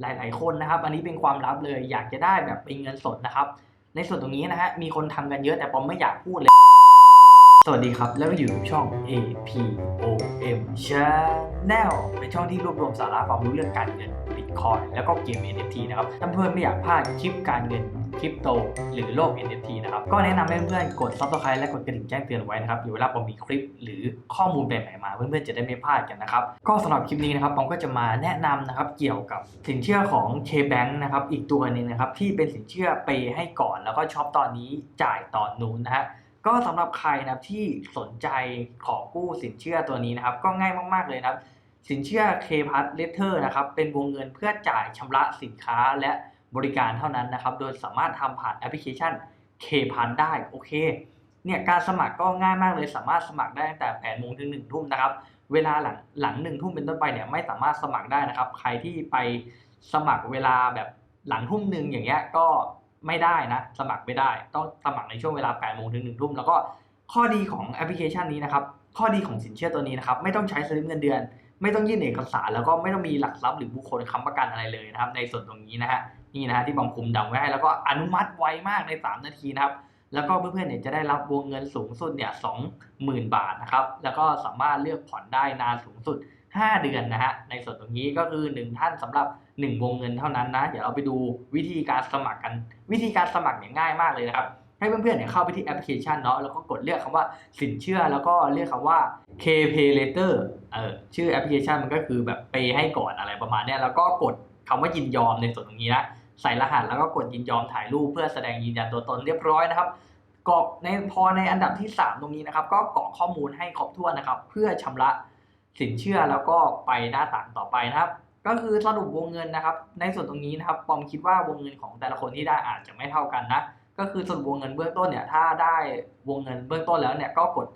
หลาย ๆ คนนะครับ อันนี้เป็นความลับเลยอยากจะได้แบบเป็นเงินสดนะครับ ในส่วนตรงนี้นะฮะมีคนทำกันเยอะแต่ผมไม่อยากพูดเลย สวัสดีครับ แล้วก็อยู่กับช่อง APOM Channel เป็นช่องที่รวบรวมสาระความรู้เรื่องการเงิน Bitcoin แล้วก็เกม NFT นะครับถ้าเพื่อนไม่อยากพลาดคลิปการเงินคริปโต หรือโลก NFT นะครับ ก็แนะนำให้เพื่อนๆกด Subscribe และกดกระดิ่งแจ้งเตือนไว้นะครับเดี๋ยวเวลาผมมีคลิปหรือข้อมูลใหม่ๆมา เพื่อนๆจะได้ไม่พลาดกันนะครับ ก็สำหรับคลิปนี้นะครับผมก็จะมาแนะนำนะครับเกี่ยวกับสินเชื่อของ K-Bank นะครับอีกตัวหนึงนะครับที่เป็นสินเชื่อเปให้ก่อนแล้วก็ช็อปตอนนี้จ่ายตอนนู้นนะฮะ ก็สำหรับใครนะครับที่สนใจขอกู้สินเชื่อตัวนี้นะครับ ก็ง่ายมาก ๆเลยนะครับ สินเชื่อ K p a s Letter นะครับเป็นวงเงินเพื่อจ่ายชำระสินค้าและบริการเท่านั้นนะครับ โดยสามารถทำผ่านแอปพลิเคชัน K p a s ได้โอเคเนี่ยการสมัครก็ง่ายมากเลยสามารถสมัครได้ตั้งแต่8โมงถึง1ทุ่มนะครับ เวลาหลังหลัง1ทุ่มเป็นต้นไปเนี่ยไม่สามารถสมัครได้นะครับ ใครที่ไปสมัครเวลาแบบหลังทุ่มหนึ่งอย่างเงี้ยก็ ไม่ได้นะ สมัครไม่ได้ ต้องสมัครในช่วงเวลา8โมงถึง1ทุ่มแล้วก็ข้อดีของแอปพลิเคชันนี้นะครับ ข้อดีของสินเชื่อตัวนี้นะครับ ไม่ต้องใช้สลิปเงินเดือน ไม่ต้องยื่นเอกสาร แล้วก็ไม่ต้องมีหลักทรัพย์หรือบุคคลค้ำประกันอะไรเลยนะครับ ในส่วนตรงนี้นะฮะ นี่นะฮะที่บอมคุมดำไว้ให้แล้วก็อนุมัติไวมากใน 3 นาทีนะครับ แล้วก็เพื่อนๆเนี่ยจะได้รับวงเงินสูงสุดเนี่ยสองหมื่นบาทนะครับ แล้วก็สามารถเลือกผ่อนได้นานสูงสุด 5 เดือนนะฮะ ในส่วนตรงนี้ก็คือ 1 ท่านสำหรับ 1 วงเงินเท่านั้นนะ เดี๋ยวเราไปดูวิธีการสมัครกัน วิธีการสมัครเนี่ยง่ายมากเลยนะครับให้เพื่อนๆเนี่ยเข้าไปที่แอปพลิเคชันเนาะแล้วก็กดเลือกคำว่าสินเชื่อแล้วก็เลือกคำว่า KPay Later เออชื่อแอปพลิเคชันมันก็คือแบบเปย์ให้ก่อนอะไรประมาณเนี้ยแล้วก็กดคำว่ายินยอมในส่วนตรงนี้นะใส่รหัสแล้วก็กดยินยอมถ่ายรูปเพื่อแสดงยืนยันตัวตนเรียบร้อยนะครับกรอกในพอในอันดับที่ 3 ตรงนี้นะครับ ก็กรอกข้อมูลให้ครบถ้วนนะครับ เพื่อชำระ สินเชื่อแล้วก็ไปหน้าต่างต่อไปนะครับ ก็คือสรุปวงเงินนะครับ ในส่วนตรงนี้นะครับปอมคิดว่าวงเงินของแต่ละคนที่ได้อาจจะไม่เท่ากันนะก็คือส่วนวงเงินเบื้องต้นเนี่ยถ้าได้วงเงินเบื้องต้นแล้วเนี่ยก็กด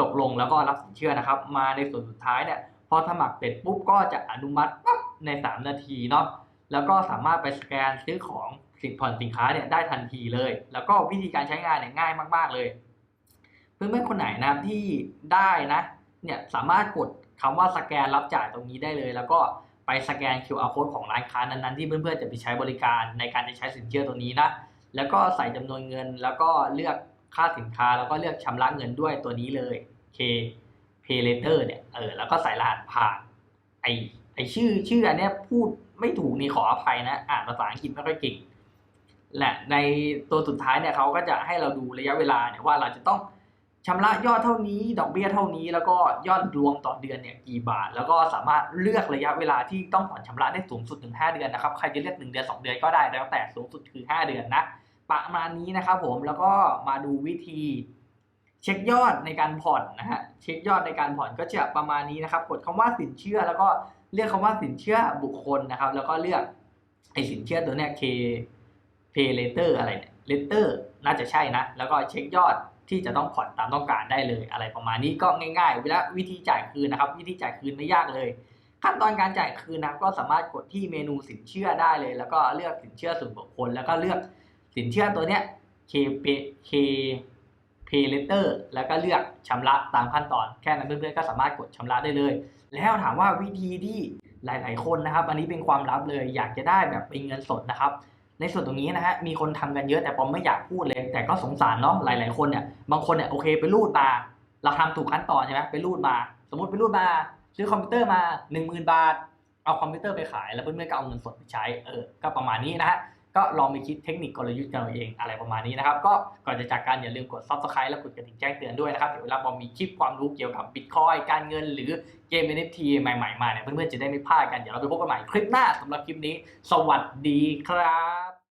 ตกลงแล้วก็รับสินเชื่อนะครับ มาในส่วนสุดท้ายเนี่ยพอสมัครเสร็จปุ๊บก็จะอนุมัติปั๊บใน 3 นาทีเนาะแล้วก็สามารถไปสแกนซื้อของสินผ่อนสินค้าเนี่ยได้ทันทีเลย แล้วก็วิธีการใช้งานเนี่ยง่ายมาก ๆเลย เพื่อนๆคนไหนนะที่ได้นะ เนี่ยสามารถกดคำว่าสแกนรับจ่ายตรงนี้ได้เลย แล้วก็ไปสแกน QR code ของร้านค้านั้นๆที่เพื่อนๆจะไปใช้บริการในการจะใช้สินเชื่อตัวนี้นะแล้วก็ใส่จำนวนเงินแล้วก็เลือกค่าสินค้าแล้วก็เลือกชำระเงินด้วยตัวนี้เลย K Pay Later เนี่ยเออแล้วก็ใส่รหัสผ่านไอไอชื่อชื่ออันเนี้ยพูดไม่ถูกนี่ขออภัยนะอ่านภาษาอังกฤษไม่ค่อยเก่งและในตัวสุดท้ายเนี่ยเขาก็จะให้เราดูระยะเวลาเนี่ยว่าเราจะต้อง ชำระยอดเท่านี้ ดอกเบี้ยเท่านี้ แล้วก็ยอดรวมต่อเดือนเนี่ยกี่บาท แล้วก็สามารถเลือกระยะเวลาที่ต้องผ่อนชำระได้สูงสุดถึง 5 เดือนนะครับ ใครจะเลือก 1 เดือน 2 เดือนก็ได้แล้วแต่สูงสุดคือ 5 เดือนนะ ประมาณนี้นะครับผม แล้วก็มาดูวิธี เช็คยอดในการผ่อนนะฮะ เช็คยอดในการผ่อนก็จะประมาณนี้นะครับ กดคำว่าสินเชื่อ แล้วก็เลือกคำว่าสินเชื่อบุคคลนะครับ แล้วก็เลือกไอสินเชื่อตัวเนี้ย K Pay Later อะไรเนี่ย Later น่าจะใช่นะ แล้วก็เช็คยอด ที่จะต้องผ่อนตามต้องการได้เลยอะไรประมาณนี้ก็ง่ายๆเวลาวิธีจ่ายคืนนะครับ วิธีจ่ายคืนไม่ยากเลย ขั้นตอนการจ่ายคืนนะก็สามารถกดที่เมนูสินเชื่อได้เลย แล้วก็เลือกสินเชื่อส่วนบุคคล แล้วก็เลือกสินเชื่อตัวเนี้ย K P K p a y later แล้วก็เลือกชำระตามขั้นตอนแค่นั้นเพื่อนๆก็สามารถกดชำระได้เลย แล้วถามว่าวิธีที่หลาย ๆ คนนะครับ อันนี้เป็นความลับเลยอยากจะได้แบบเป็นเงินสดนะครับ ในส่วนตรงนี้นะฮะมีคนทำกันเยอะแต่ผมไม่อยากพูดเลย แต่ก็สงสารเนาะหลาย ๆ คนเนี่ยบางคนเนี่ยโอเคไปรูดมาเราทำถูกขั้นตอนใช่ไหมไปรูดมา สมมติไปรูดมา ซื้อคอมพิวเตอร์มา 1 0,000 บาท เอาคอมพิวเตอร์ไปขาย แล้วเพื่อนๆก็เอาเงินสดไปใช้เออก็ประมาณนี้นะฮะก็ลองไปคิดเทคนิคกลยุทธ์กันเอาเองอะไรประมาณนี้นะครับ ก็ก่อนจะจากกันอย่าลืมกด subscribe และกดกระดิ่งแจ้งเตือนด้วยนะครับ เดี๋ยวเวลาผมมีคลิปความรู้เกี่ยวกับ Bitcoin การเงินหรือเกม NFT ใหม่ๆมาเนี่ยเพื่อนๆจะได้ไม่พลาดกัน เดี๋ยวเราไปพบกันใหม่คลิปหน้าสำหรับคลิปนี้ สวัสดีครับ